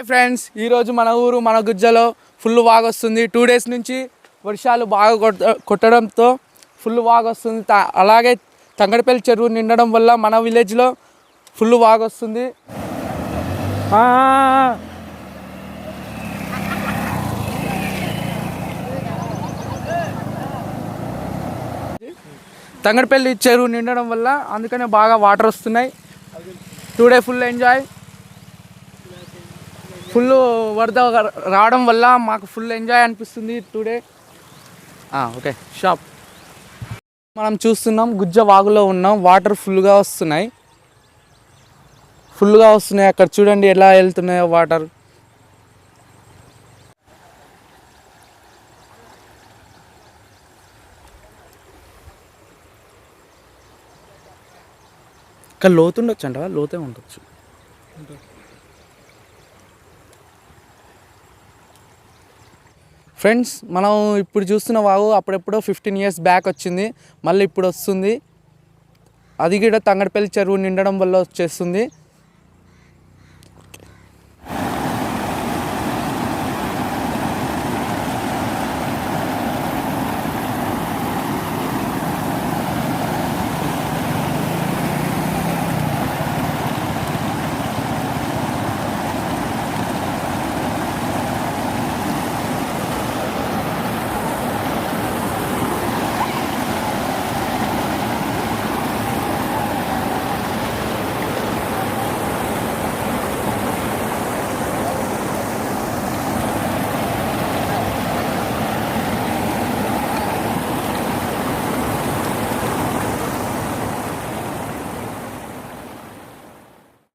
Hi friends ఈరోజు మన ఊరు మన గుజ్జలో ఫుల్ వాగ్ వస్తుంది. టూ డేస్ నుంచి వర్షాలు బాగా కొట్ట కొట్టడంతో ఫుల్ వాగ్ వస్తుంది. అలాగే తంగడపల్లి చెరువు నిండడం వల్ల మన విలేజ్లో ఫుల్ వాగ్ వస్తుంది. తంగడపల్లి చెరువు నిండడం వల్ల అందుకనే బాగా వాటర్ వస్తున్నాయి. Today full enjoy full వరద రావడం వల్ల మాకు ఫుల్ ఎంజాయ్ అనిపిస్తుంది టుడే. ఓకే. షాప్. మనం చూస్తున్నాం గుజ్జ వాగులో ఉన్నాం వాటర్ ఫుల్గా వస్తున్నాయి. ఫుల్గా వస్తున్నాయి అక్కడ చూడండి ఎలా వెళ్తున్నాయో వాటర్. ఇక్కడ లోతుండొచ్చు అంట లోతే ఉండొచ్చు. ఫ్రెండ్స్ మనం ఇప్పుడు చూస్తున్న వాగు అప్పుడెప్పుడో ఫిఫ్టీన్ ఇయర్స్ బ్యాక్ వచ్చింది. మళ్ళీ ఇప్పుడు వస్తుంది. అది కూడా తంగడపల్లి చెరువు నిండడం వల్ల వచ్చేస్తుంది.